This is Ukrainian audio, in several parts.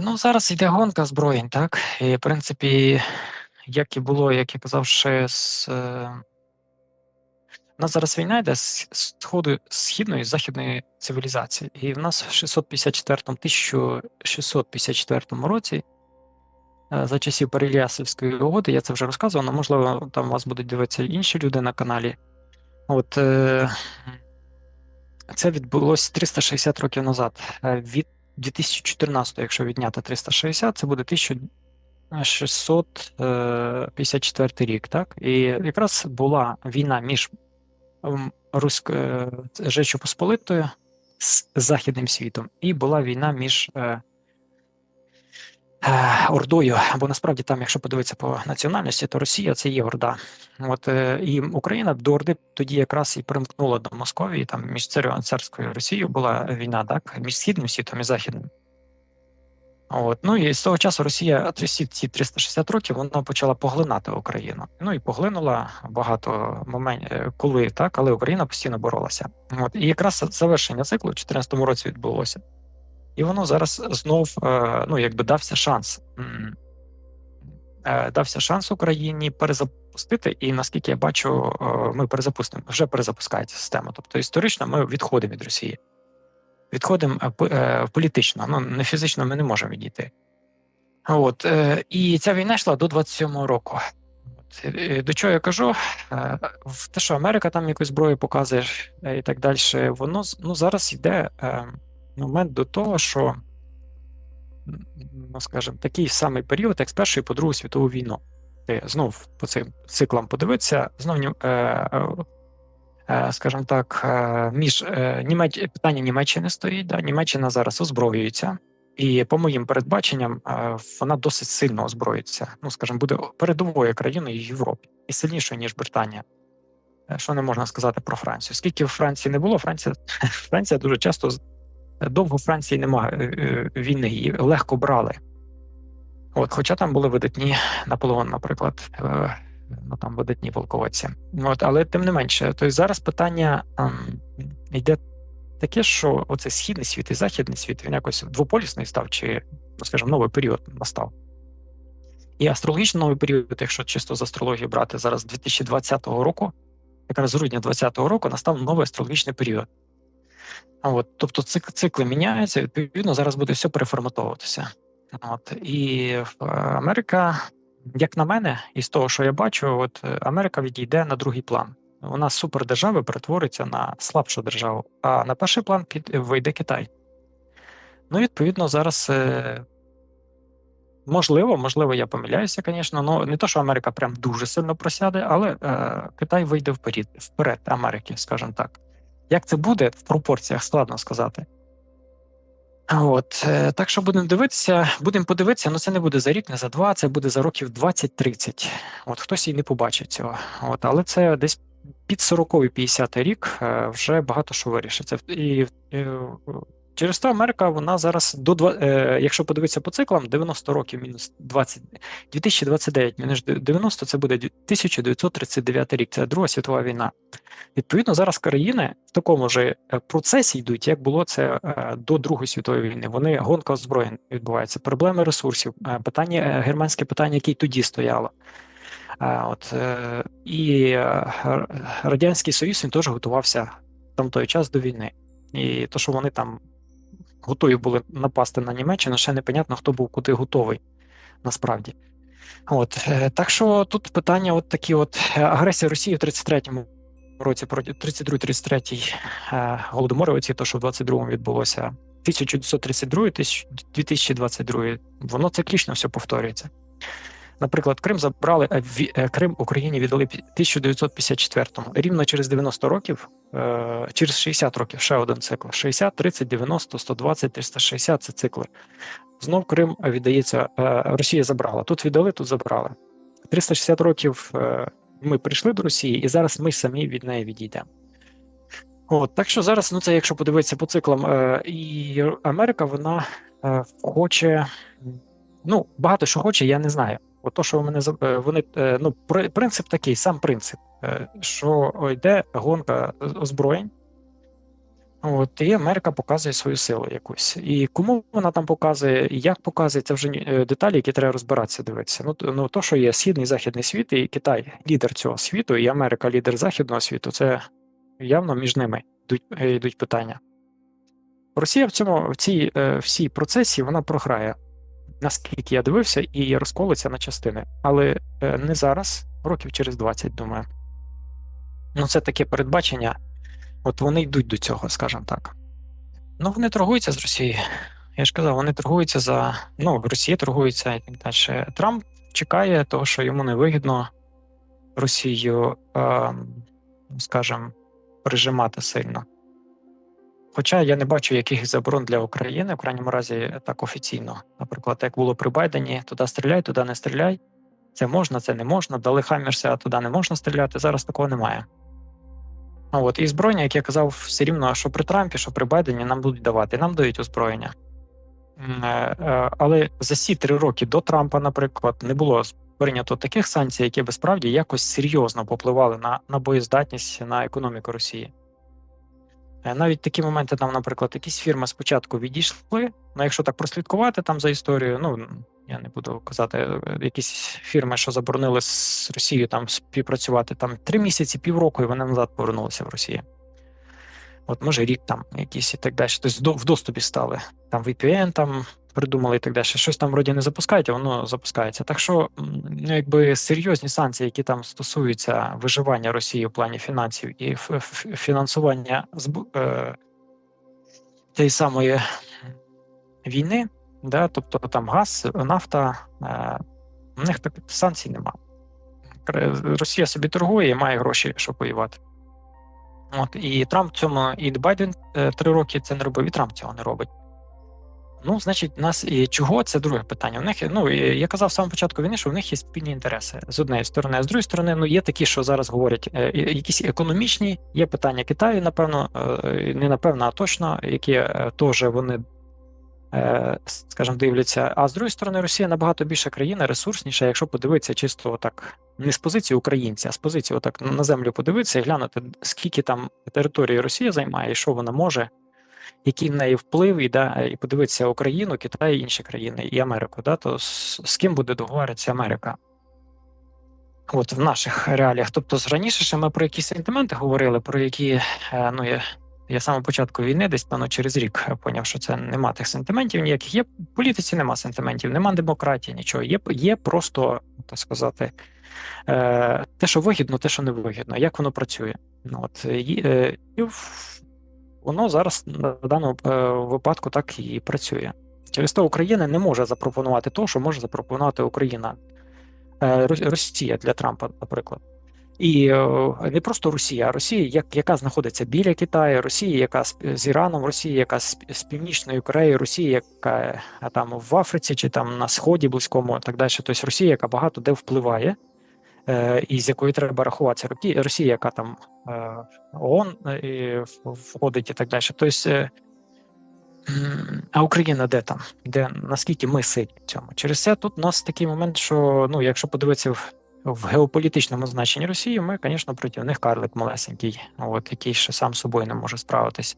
Ну, зараз йде гонка озброєнь, так? І, в принципі, як і було, як я казав, ще з. е, У нас зараз війна йде з сходу східної і західної цивілізації. І в нас в 654 1654 році, е, за часів Перелясівської угоди, я це вже розказував, але можливо, там вас будуть дивитися інші люди на каналі. От е, це відбулося 360 років назад. Від 2014, якщо відняти 360, це буде 1654 рік, так? І якраз була війна між Русь... Руськ... е, Посполитою з Західним світом, і була війна між е, е, Ордою, бо насправді там, якщо подивитися по національності, то Росія це є Орда. От е, і Україна до Орди тоді якраз і примкнула до Московії. Там між царською Росією була війна, так між східним світом і західним. От ну і з того часу Росія ці всі ці 360 років вона почала поглинати Україну. Ну і поглинула багато моментів, коли так, але Україна постійно боролася. От і якраз завершення циклу в 2014 році відбулося. І воно зараз знов е, ну якби дався шанс. е, Дався шанс Україні перезапустити, і наскільки я бачу, е, ми перезапустимо вже перезапускається система. Тобто історично ми відходимо від Росії, відходимо політично, ну не фізично ми не можемо відійти. От і ця війна йшла до 27-го року. До чого я кажу? Те, що Америка там якусь зброю показує і так далі, воно ну зараз йде момент до того, що ну скажімо, такий самий період, як з Першої по Другу світову війну. Ти знов по цим циклам подивитися, знов е, е, е, скажімо так, між Німеч... питання Німеччини стоїть. Да? Німеччина зараз озброюється, і по моїм передбаченням, вона досить сильно озброїться. Ну, скажімо, буде передовою країною Європі і сильнішою, ніж Британія. Що не можна сказати про Францію? Скільки в Франції не було, Франція, Франція дуже часто довго Франції немає е, е, війни, її легко брали. От, хоча там були видатні Наполеон, наприклад, е, ну там видатні полководці. От, але тим не менше, то зараз питання ем, йде таке, що оцей східний світ і західний світ він якось двополісний став, чи, ну скажімо, новий період настав. І астрологічний новий період, якщо чисто з астрології брати зараз 2020 року, якраз з грудня 2020 року настав новий астрологічний період. От, тобто цик, цикли міняються, відповідно, зараз буде все переформатовуватися. От, і е, Америка, як на мене, із того, що я бачу, от е, Америка відійде на другий план. Вона з супердержави перетвориться на слабшу державу, а на перший план під, вийде Китай. Ну, відповідно, зараз е, можливо, можливо, я помиляюся, звісно, але не то, що Америка прям дуже сильно просяде, але е, Китай вийде вперед, вперед Америки, скажімо так. Як це буде в пропорціях, складно сказати. От, е, так що будемо дивитися, будемо подивитися, але це не буде за рік, не за два, це буде за років 20-30. От хтось і не побачить цього. От, але це десь під 40-50 рік е, вже багато що вирішиться. І е, через то Америка, вона зараз до два- е, якщо подивитися по циклам, 90 років мінус 20, 2029 мінус 90 це буде 1939 рік. Це Друга світова війна. Відповідно, зараз країни в такому ж е, процесі йдуть, як було це е, до Другої світової війни. Вони гонка озброєнь відбувається, проблеми ресурсів, е, питання е, германське питання, яке й тоді стояло. Е, От е, і е, радянський союз він теж готувався там той час до війни, і то, що вони там готові були напасти на Німеччину, ще непонятно, хто був куди готовий насправді. От е, так що тут питання, от такі, от е, агресія Росії в 33-му році проти 32-33 е, голодомори, оці то, що в 22-му відбулося. 1932 2022 воно циклічно все повторюється. Наприклад, Крим забрали а е, Крим Україні віддали пі- 1954-му. Рівно через 90 років, е, через 60 років ще один цикл: 60, 30, 90, 120, 360 це цикли. Знов Крим віддається. е, Росія забрала. Тут віддали, тут забрали. 360 років е, ми прийшли до Росії, і зараз ми самі від неї відійдемо. От, так що зараз, ну це якщо подивитися по циклам, е, і Америка, вона е, хоче, ну, багато що хоче, я не знаю. От що вони е, е, ну, принцип такий, сам принцип, е, що йде гонка озброєнь. От, і Америка показує свою силу якусь. І кому вона там показує, як показує, це вже деталі, які треба розбиратися, дивитися. Ну, ну то, що є східний західний світ, і Китай лідер цього світу, і Америка лідер західного світу, це явно між ними йдуть, йдуть питання. Росія в цьому в цій е, всій процесі вона програє, наскільки я дивився, і розколиться на частини. Але е, не зараз, років через 20, думаю. Ну, це таке передбачення. От вони йдуть до цього, скажімо так. Ну, вони торгуються з Росією. Я ж казав, вони торгуються за. Ну, Росія торгується і так далі. Трамп чекає того, що йому не вигідно Росію, е, скажімо, прижимати сильно. Хоча я не бачу якихось заборон для України, в крайньому разі так офіційно. Наприклад, як було при Байдені, туди стріляй, туди не стріляй. Це можна, це не можна. Дали Хаммерса, туди не можна стріляти. Зараз такого немає. Ну, От, і зброєння, як я казав, все рівно, що при Трампі, що при Байдені нам будуть давати. Нам дають озброєння. Е, е, Але за ці три роки до Трампа, наприклад, не було прийнято таких санкцій, які би справді якось серйозно попливали на, на боєздатність на економіку Росії. Е, Навіть такі моменти, там, наприклад, якісь фірми спочатку відійшли. Ну, якщо так прослідкувати там за історією, ну я не буду казати, е, якісь фірми, що заборонили з Росією там співпрацювати там три місяці, півроку, і вони назад повернулися в Росію. От, може, рік там якісь і так далі. Тобто в доступі стали. Там VPN там придумали і так далі. Щось там вроді не запускають, а воно запускається. Так що, ну, якби серйозні санкції, які там стосуються виживання Росії в плані фінансів і фінансування зб- е, тієї самої війни, да, тобто там газ, нафта, е, у них так санкцій нема. Росія собі торгує і має гроші, щоб воювати. От, і Трамп цьому, і Байден е, три роки це не робив, і Трамп цього не робить. Ну, значить, у нас і чого це друге питання. У них, ну я казав з самого початку війни, що в них є спільні інтереси з однієї сторони, а з другої сторони, ну є такі, що зараз говорять, е, якісь економічні, є питання Китаю, напевно, е, не напевно, а точно, які е, теж вони, скажімо, дивляться. А з другої сторони, Росія набагато більша країна, ресурсніша, якщо подивитися чисто так, не з позиції українця, а з позиції отак на землю подивитися і глянути, скільки там території Росія займає і що вона може який в неї вплив, і, да, і подивитися Україну, Китай, інші країни і Америку, да, то з, з ким буде договоритися Америка? От в наших реаліях. Тобто, з- раніше ще ми про якісь сентименти говорили, про які е, ну я. Я самого початку війни, десь певно, через рік поняв, що це нема тих сентиментів ніяких. Є в політиці, нема сентиментів, нема демократії, нічого. Є, є просто, так сказати, е, те, що вигідно, те, що не вигідно, як воно працює. Ну, от, і, е, і воно зараз на даному е, випадку так і працює. Через те Україна не може запропонувати то, що може запропонувати Україна, Е, Росія для Трампа, наприклад. І е, не просто Росія, а Росія, як, яка знаходиться біля Китаю, Росія, яка з, з Іраном, Росія, яка з, з Північної Кореї, Росія, яка там в Африці чи там на Сході близькому, так далі. Тобто Росія, яка багато де впливає, і з якою треба рахуватися. Росія, яка там е, ООН е, входить і так далі. Тобто, е, а Україна де там? Де наскільки ми сильні в цьому? Через це тут у нас такий момент, що ну, якщо подивитися в, в геополітичному значенні Росії, ми, звісно, проти них карлик малесенький, от, який ще сам собою не може справитись.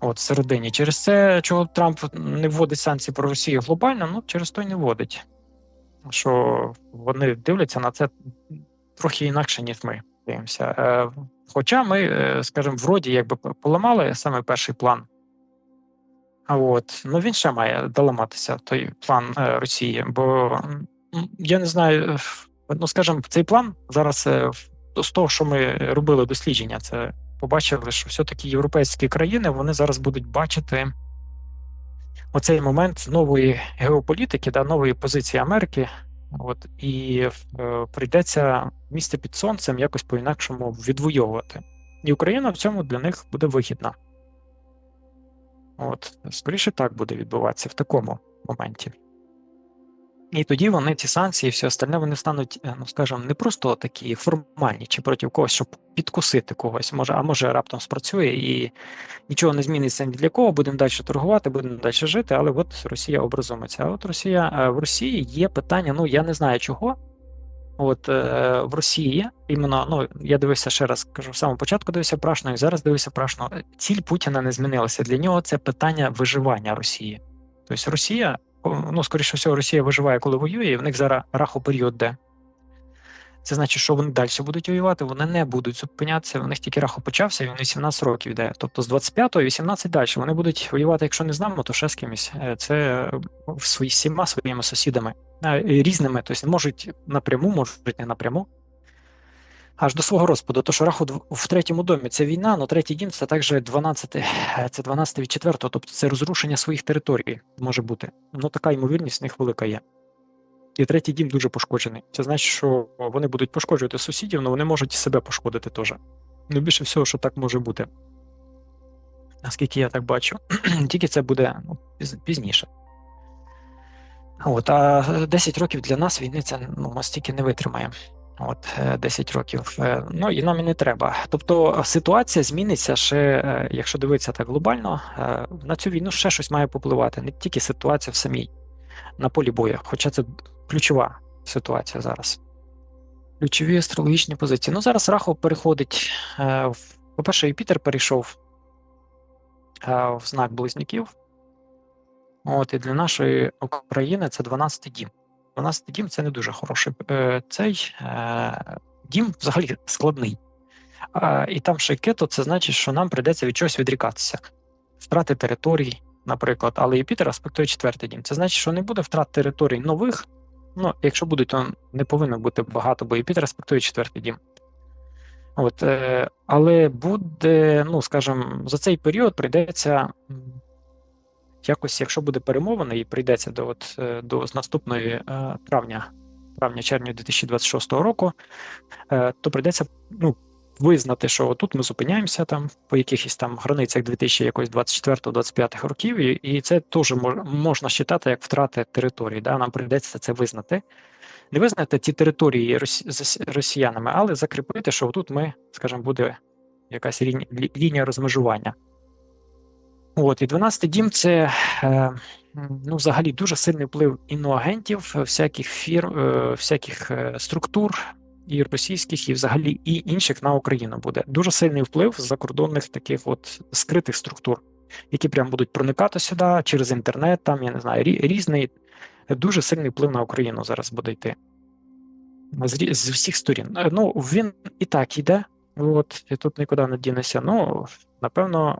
От всередині. Через це, чого Трамп не вводить санкції про Росію глобально, ну через то й не вводить. Що вони дивляться на це трохи інакше, ніж ми дивимося. Е, хоча ми, е, скажімо, вроді якби поламали саме перший план. От, ну він ще має доламатися, той план е, Росії. Бо я не знаю, ну скажімо, цей план зараз з того, що ми робили дослідження, це побачили, що все-таки європейські країни вони зараз будуть бачити оцей момент нової геополітики, да, нової позиції Америки. От і е, прийдеться місце під сонцем якось по-інакшому відвоювати. І Україна в цьому для них буде вигідна. От, скоріше так буде відбуватися в такому моменті. І тоді вони ці санкції, і все остальне, вони стануть, е, ну скажімо, не просто такі формальні чи проти когось, щоб підкусити когось, може, а може раптом спрацює і нічого не зміниться ні для кого, будемо далі торгувати, будемо далі жити, але от Росія образумиться. А от Росія е, в Росії є питання, ну я не знаю чого. От е, в Росії іменно, ну я дивився ще раз, кажу, в самому початку дивився прашно, і зараз дивився прашно. Ціль Путіна не змінилася. Для нього це питання виживання Росії. Тобто Росія, ну скоріше всього, Росія виживає, коли воює, і в них зараз рахоперіод де. Це значить, що вони далі будуть воювати, вони не будуть зупинятися. У них тільки раху почався, і він 18 років йде. Тобто з 25-го 18 далі. Вони будуть воювати, якщо не з нами, то ще з кимось. Е, Це е, свої всіма своїми сусідами Е, різними. Тобто можуть напряму, можуть не напряму. Аж до свого розпаду. То що раху в третьому домі це війна, але третій дім це також 12, е, це 12 від 4, тобто це розрушення своїх територій може бути. Ну така ймовірність в них велика є. І третій дім дуже пошкоджений. Це значить, що вони будуть пошкоджувати сусідів, але вони можуть себе пошкодити теж. Ну, більше всього, що так може бути. Наскільки я так бачу. Тільки це буде ну, пізніше. От, а 10 років для нас війни це ну, стільки не витримаємо. От е, 10 років. Е, Ну і нам і не треба. Тобто ситуація зміниться ще, е, якщо дивитися так глобально, е, на цю війну ще щось має попливати, не тільки ситуація в самій на полі бою, хоча це ключова ситуація зараз. Ключові астрологічні позиції. Ну, зараз Рахов переходить. е, По-перше, Юпітер перейшов е, в знак близнюків. От, і для нашої України це 12-й дім. 12-й дім це не дуже хороший. е, Цей е, дім взагалі складний. І там ще кето, це значить, що нам прийдеться від чогось відрікатися. Втрати територій, наприклад, але Юпітер аспектує четвертий дім. Це значить, що не буде втрат територій нових. Ну, якщо будуть, то не повинно бути багато, бо Юпітер аспектує четвертий дім. От, е, але буде, ну, скажімо, за цей період прийдеться якось, якщо буде перемовина і прийдеться до, от, е, до з наступної е, травня, травня-червня 2026 року, е, то прийдеться ну, визнати, що тут ми зупиняємося там по якихось там границях 2024-2025 років, і, і це теж мож, можна вважати як втрати території. Да? Нам прийдеться це визнати. Не визнати ті території росіянами, але закріпити, що тут ми, скажімо, буде якась лінія розмежування. От, і 12-й дім це е, ну, взагалі дуже сильний вплив іноагентів, всяких фірм, е, всяких е, структур, і російських, і взагалі і інших на Україну буде. Дуже сильний вплив закордонних таких от скритих структур, які прям будуть проникати сюди через інтернет, там, я не знаю, різний, дуже сильний вплив на Україну зараз буде йти. З, з всіх сторін. Ну, він і так іде, от, і тут нікуди не дінеться. Ну, напевно,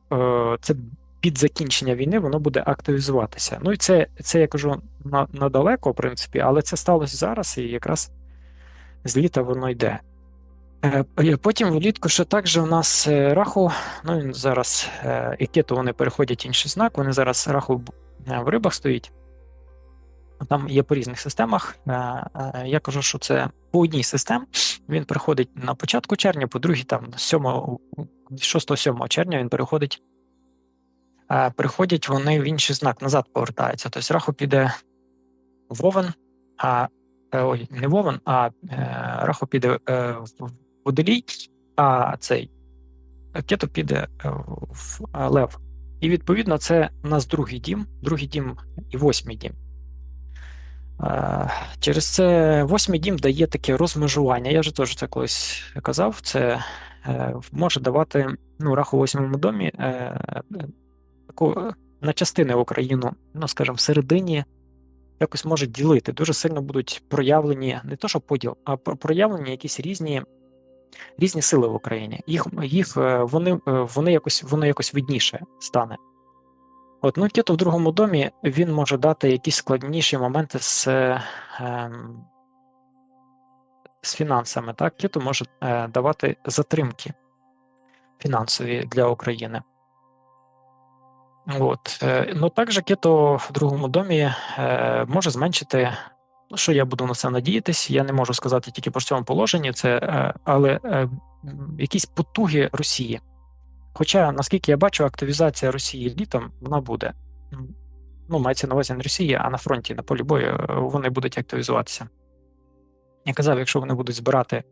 це під закінчення війни воно буде активізуватися. Ну і це, це я кажу на, надалеко, в принципі, але це сталося зараз, і якраз з літа воно йде. Е, Потім влітку ще також у нас е, раху, ну він зараз е, і кету вони переходять інший знак, вони зараз раху в рибах стоїть. Там є по різних системах. Я кажу, що це по одній системі. Він приходить на початку червня, по другій, там 6-7 червня він переходить. Приходять вони в інший знак, назад повертаються. Тобто раху піде в Овен, а е, ой, не Вовен, а е, Раху піде е, в Водолій, а цей Кето піде в Лев. І відповідно це у нас другий дім, другий дім і восьмий дім. Через це восьмий дім дає таке розмежування. Я вже теж це колись казав. Це може давати ну, раху в восьмому домі таку е, на частини Україну, ну скажімо, всередині якось можуть ділити. Дуже сильно будуть проявлені не то, що поділ, а проявлені якісь різні, різні сили в Україні. Їх, їх е, вони, е, вони якось, воно якось видніше стане. От, ну, Кето в другому домі він може дати якісь складніші моменти з, е, ем, з фінансами. Так? Кето може е, давати затримки фінансові для України. От. е, Ну, також кето в другому домі е, може зменшити, ну, що я буду на це надіятись, я не можу сказати тільки по цьому положенні, це, е, але якісь потуги Росії. Хоча, наскільки я бачу, активізація Росії літом вона буде. Ну, мається на увазі не Росії, а на фронті, на полі бою, вони будуть активізуватися. Я казав, якщо вони будуть збирати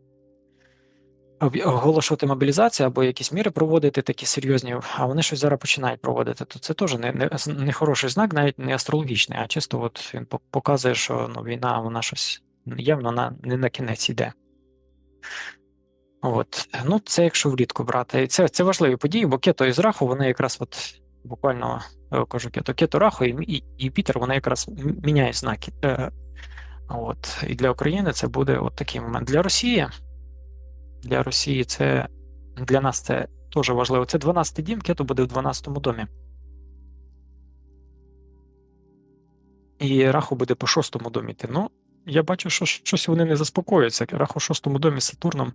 оголошувати мобілізацію або якісь міри проводити такі серйозні, а вони щось зараз починають проводити, то це теж не, не, не хороший знак, навіть не астрологічний, а чисто от він показує, що ну, війна вона щось явно на, не на кінець йде. От. Ну, це якщо влітку брати. Це це важливі події, бо кето і зраху, вони якраз от буквально кажу кето, кето раху і, і, і Пітер, вони якраз міняють знаки. Е, От. І для України це буде от такий момент. Для Росії. Для Росії це для нас це теж важливо. Це 12-й дім, кето буде в 12-му домі. І Раху буде по шостому домі. Ну, я бачу, що щось вони не заспокоюються. Раху в шостому домі з Сатурном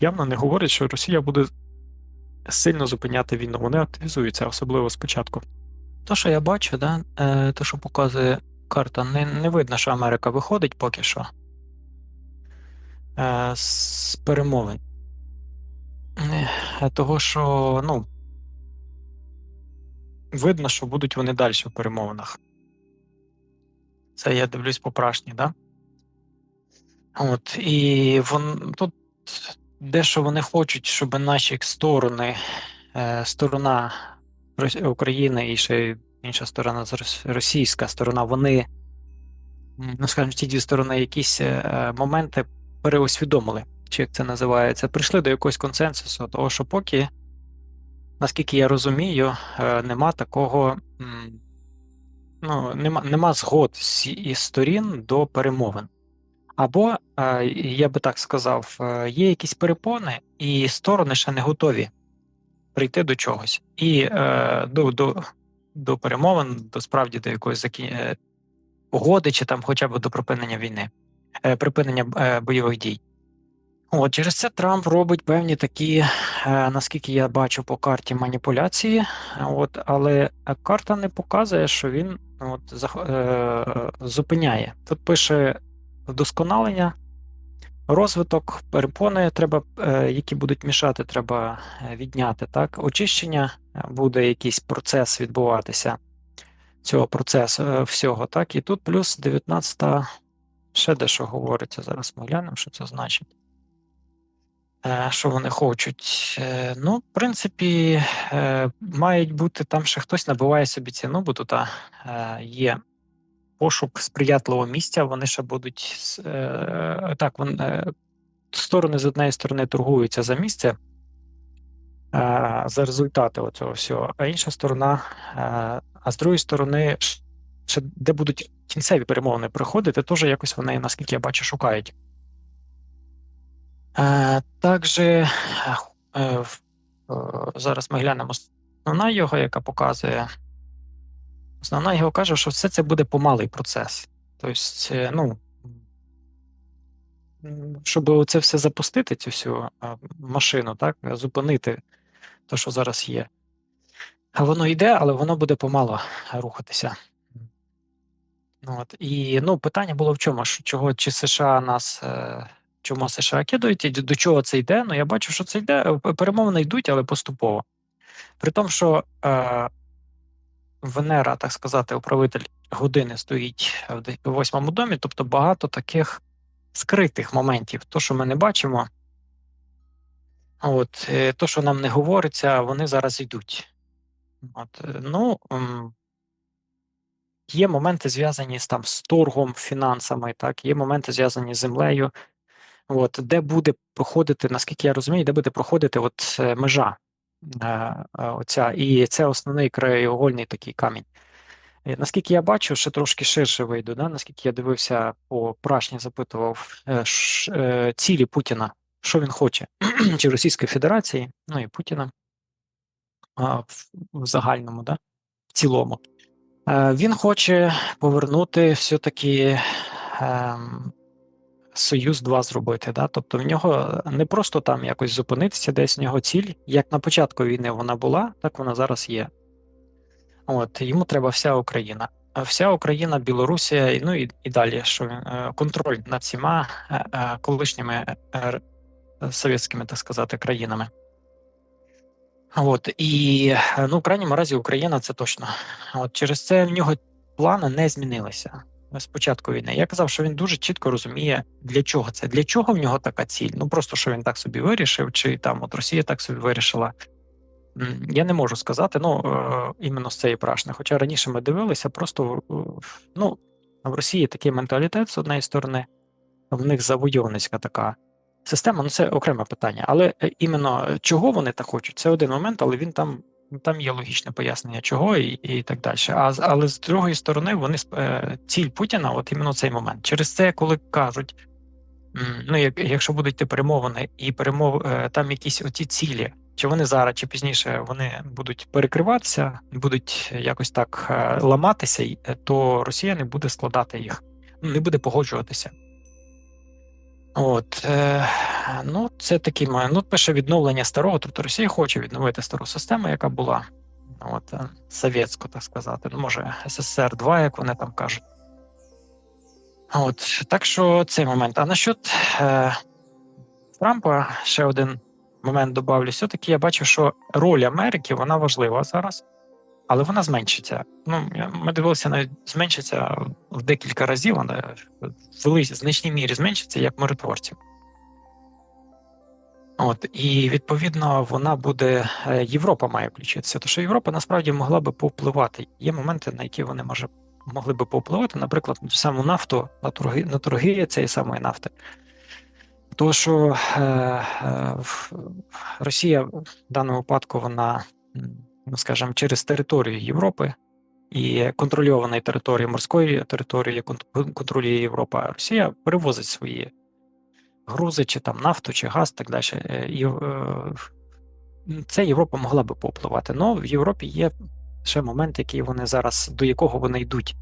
явно не говорить, що Росія буде сильно зупиняти війну. Вони активізуються, особливо спочатку. То, що я бачу, да, е, то, що показує карта, не не видно, що Америка виходить поки що з перемовин. Е, того, що, ну, видно, що будуть вони далі в перемовинах. Це я дивлюсь по прашні, да? От, і вон тут дещо вони хочуть, щоб наші сторони, е, сторона України і ще інша сторона, російська сторона, вони, ну скажімо, ті дві сторони, якісь е, моменти переосвідомили, чи як це називається, прийшли до якогось консенсусу, того, що поки, наскільки я розумію, е, нема такого. Ну, нема нема згод із сторін до перемовин. Або, е, я би так сказав, е, є якісь перепони, і сторони ще не готові прийти до чогось. І до до, до перемовин, до справді до якоїсь закі... угоди, чи там хоча б до припинення війни, припинення бойових дій. От, Через це Трамп робить певні такі, наскільки я бачу по карті маніпуляції, от, але карта не показує, що він от, зупиняє. Тут пише вдосконалення, розвиток, перепони, треба, е, які будуть мішати, треба е, відняти. Так? Очищення е, буде якийсь процес відбуватися цього процесу всього. так? І тут плюс 19 ще дещо говориться. Зараз ми глянемо, що це значить. Що вони хочуть? Ну, в принципі, мають бути там ще хтось набиває собі ціну, бо тут є пошук сприятливого місця. Вони ще будуть е, так. Вони, е, сторони з однієї сторони торгуються за місце. Е, за результати цього всього, а інша сторона, а з другої сторони, ще де будуть кінцеві перемовини приходити, теж якось вони, наскільки я бачу, шукають. Також зараз ми глянемо основна його, яка показує Основна його каже, що все це буде помалий процес. Тобто, ну, щоб це все запустити, цю всю машину, так, зупинити те, що зараз є. Воно йде, але воно буде помало рухатися. От. І ну, питання було в чому? Чого чи США нас. Е, чому США кидають і до чого це йде? Ну, я бачу, що це йде. Перемовини йдуть, але поступово. При тому, що е, Венера, так сказати, управитель години стоїть в восьмому домі, тобто багато таких скритих моментів. То, що ми не бачимо, от, е, то, що нам не говориться, вони зараз йдуть. От, е, ну, Є моменти зв'язані з там з торгом, фінансами, так, є моменти зв'язані з землею, от, де буде проходити, наскільки я розумію, де буде проходити от е, межа Е, оця, І це основний краєугольний такий камінь. Наскільки я бачу, ще трошки ширше вийду. Да? Наскільки я дивився по прашні, запитував е, ш, е, цілі Путіна, що він хоче, чи Російської Федерації, ну і Путіна а, в, в загальному, да? в цілому. Він хоче повернути все-таки ем, Союз 2 зробити. Да? Тобто в нього не просто там якось зупинитися, десь в нього ціль, як на початку війни вона була, так вона зараз є. От Йому треба вся Україна. Вся Україна, Білорусія, ну і і далі, що е, контроль над всіма е, е, колишніми совєтськими, так сказати, країнами. От і ну, в крайньому разі Україна це точно. От Через це в нього плани не змінилися з початку війни. Я казав, що він дуже чітко розуміє, для чого це, для чого в нього така ціль. Ну просто що він так собі вирішив, чи там от Росія так собі вирішила. Я не можу сказати, ну е, іменно з цієї прашни. Хоча раніше ми дивилися, просто ну в Росії такий менталітет з однієї сторони, в них завойовницька така система, ну це окреме питання. Але е, іменно е, чого вони так хочуть, це один момент, але він там там є логічне пояснення, чого і і так далі. А але з другої сторони, вони е, ціль Путіна, от іменно цей момент. Через це, коли кажуть, ну як, якщо будуть йти перемовини і перемов там якісь оці цілі, чи вони зараз, чи пізніше вони будуть перекриватися, будуть якось так ламатися, то Росія не буде складати їх, ну, не буде погоджуватися. От, е, ну, це такий має. Ну, пише відновлення старого, тобто Росія хоче відновити стару систему, яка була от, е, совєтську, так сказати. Ну, може, СССР 2, як вони там кажуть. От, Так що цей момент. А насчет е, Трампа ще один момент добавлю. Все-таки я бачу, що роль Америки вона важлива зараз але вона зменшиться. Ну ми дивилися, навіть зменшиться в декілька разів. Вона в значній мірі зменшиться як миротворців. От і відповідно вона буде е, Європа має включитися. Тому що Європа насправді могла би повпливати. Є моменти, на які вони може могли би повпливати, наприклад, на саму нафту на торги на торги цієї самої нафти. Тому що е, е, Росія в даному випадку вона скажімо, через територію Європи і контрольованої території морської території, контролює Європа, Росія перевозить свої грузи, чи там нафту, чи газ, так далі. І це Європа могла би попливати. Але в Європі є ще момент, який вони зараз, до якого вони йдуть.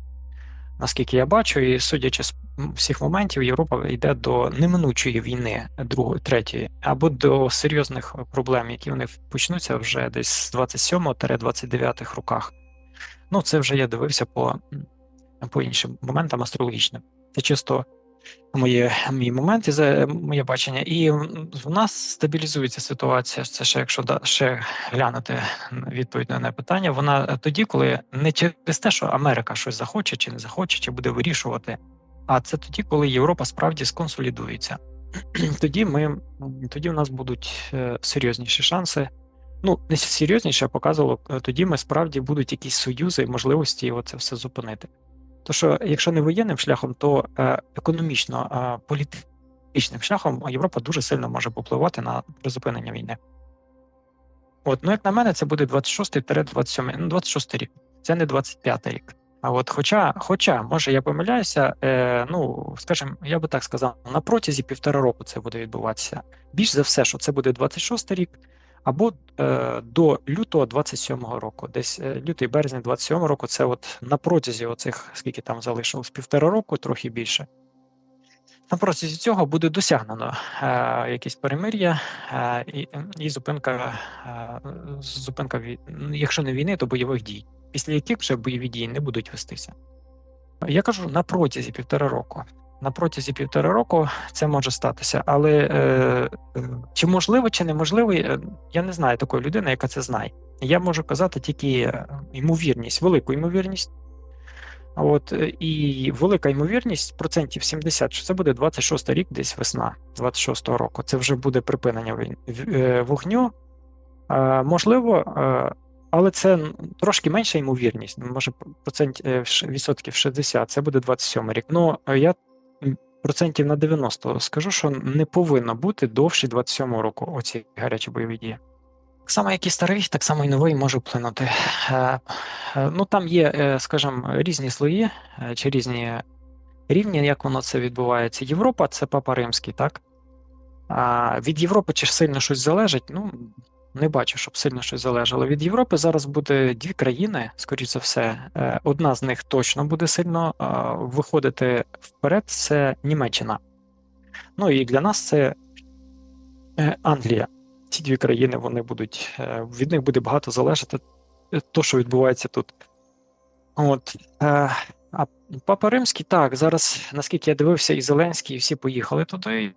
Наскільки я бачу, і судячи з всіх моментів, Європа йде до неминучої війни, другої, третьої, або до серйозних проблем, які вони почнуться вже десь з 27-29 роках. Ну, це вже я дивився по по іншим моментам астрологічним. Це чисто моє, мій момент і моє бачення. І в нас стабілізується ситуація. Це ще якщо да, ще глянути відповідь на питання. Вона тоді, коли не через те, що Америка щось захоче чи не захоче, чи буде вирішувати. А це тоді, коли Європа справді сконсолідується. Тоді ми тоді в нас будуть е, серйозніші шанси. Ну, не серйозніше, показувало, е, тоді ми справді будуть якісь союзи і можливості це все зупинити. То що, якщо не воєнним шляхом, то е, економічно політичним шляхом Європа дуже сильно може попливати на призупинення війни. От, ну як на мене, це буде 26-27, ну 26 рік, це не 25 рік. А от, хоча, хоча, може, я помиляюся, е, ну скажімо, я би так сказав, на протязі півтора року це буде відбуватися. Більш за все, що це буде 26 рік, або е, до лютого 27-го року, десь е, лютий березень 27-го року, це от на протязі оцих, скільки там залишилось, півтора року, трохи більше. На протязі цього буде досягнено е, якесь перемир'я е, і і зупинка, е, зупинка, якщо не війни, то бойових дій, після яких вже бойові дії не будуть вестися. Я кажу на протязі півтора року на протязі півтора року це може статися. Але е, е, чи можливо, чи неможливо, е, я не знаю такої людини, яка це знає. Я можу казати тільки е, ймовірність, велику ймовірність. От і велика ймовірність процентів 70, що це буде 26 рік, десь весна 26-го року. Це вже буде припинення вогню. Е, можливо, е, але це трошки менша ймовірність. Може, процент відсотків 60, це буде 27 рік. Ну я процентів на 90 скажу, що не повинно бути довше 27 року оці гарячі бойові дії. Так само, як і старий, так само і новий може вплинути. Е, е, ну там є, е, скажімо, різні слої чи різні рівні, як воно це відбувається. Європа це папа римський, так? Від Європи чи сильно щось залежить? Ну, не бачу, щоб сильно щось залежало. Від Європи зараз буде дві країни, скоріше за все. Е, одна з них точно буде сильно виходити вперед. Це Німеччина. Ну і для нас це е, Англія. Ці дві країни вони будуть е, від них буде багато залежати то, що відбувається тут. От. А Папа Римський так, зараз, наскільки я дивився, і Зеленський, і всі поїхали туди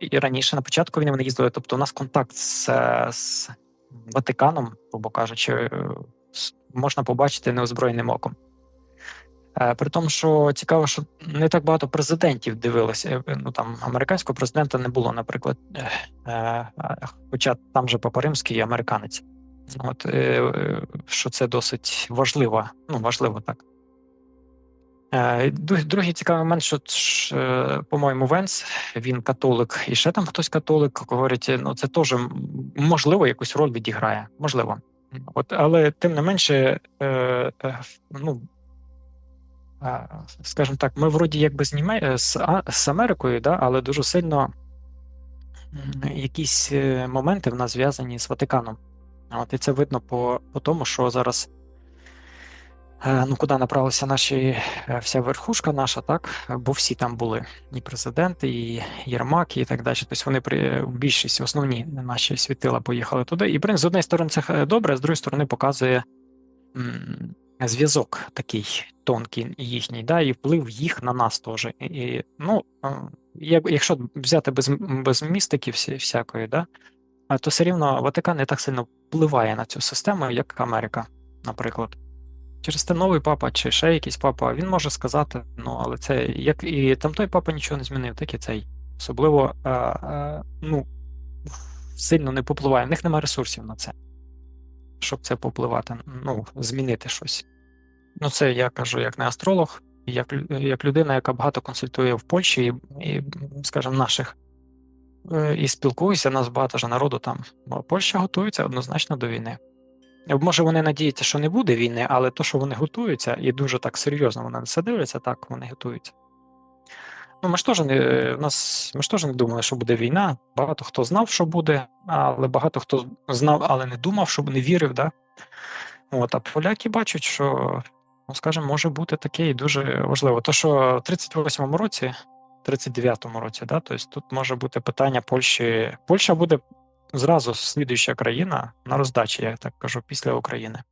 і раніше на початку війни вони їздили. Тобто, у нас контакт з, з Ватиканом, грубо кажучи, е, можна побачити неозброєним оком. Е, при тому, що цікаво, що не так багато президентів дивилися. Е, ну там американського президента не було, наприклад, хоча там же Папа Римський американець. От що це досить важливо, ну важливо так. Е, Другий цікавий момент, що е, по-моєму, Венс, він католик, і ще там хтось католик. Говорить, ну це теж можливо якусь роль відіграє. Можливо. От, але тим не менше, е, ну. Скажімо так, ми вроді якби з, Німе... з, з Америкою, да, але дуже сильно якісь моменти в нас зв'язані з Ватиканом. От, і це видно по, по тому, що зараз Ну, куди направилася наші е, вся верхушка наша, так? Бо всі там були і президенти, і Єрмак, і так далі. Тобто вони при більшість, основні наші світила поїхали туди. І з однієї сторони, це е, добре, з другої сторони, показує зв'язок такий тонкий їхній, да, і вплив їх на нас теж. І, ну, е, як, якщо взяти без, без містики всякої, да, то все рівно Ватикан не так сильно впливає на цю систему, як Америка, наприклад. Через те новий папа чи ще якийсь папа, він може сказати, ну, але це як і там той папа нічого не змінив, так і цей. Особливо а, а, ну, сильно не попливає. В них немає ресурсів на це, щоб це попливати, ну, змінити щось. Ну, це я кажу як не астролог, як, як людина, яка багато консультує в Польщі і, і скажімо, наших. е, І спілкуюся, нас багато ж народу там. Польща готується однозначно до війни. Може, вони надіються, що не буде війни, але то, що вони готуються, і дуже так серйозно вони на це дивляться, так вони готуються. Ну, ми ж теж не в нас ми ж теж не думали, що буде війна. Багато хто знав, що буде, але багато хто знав, але не думав, щоб не вірив. Да? От, а поляки бачать, що, ну скажімо, може бути таке і дуже важливо. То, що в 38-му році, 39-му році, да, тобто тут може бути питання Польщі. Польща буде зразу слідуюча країна на роздачі, я так кажу, після України.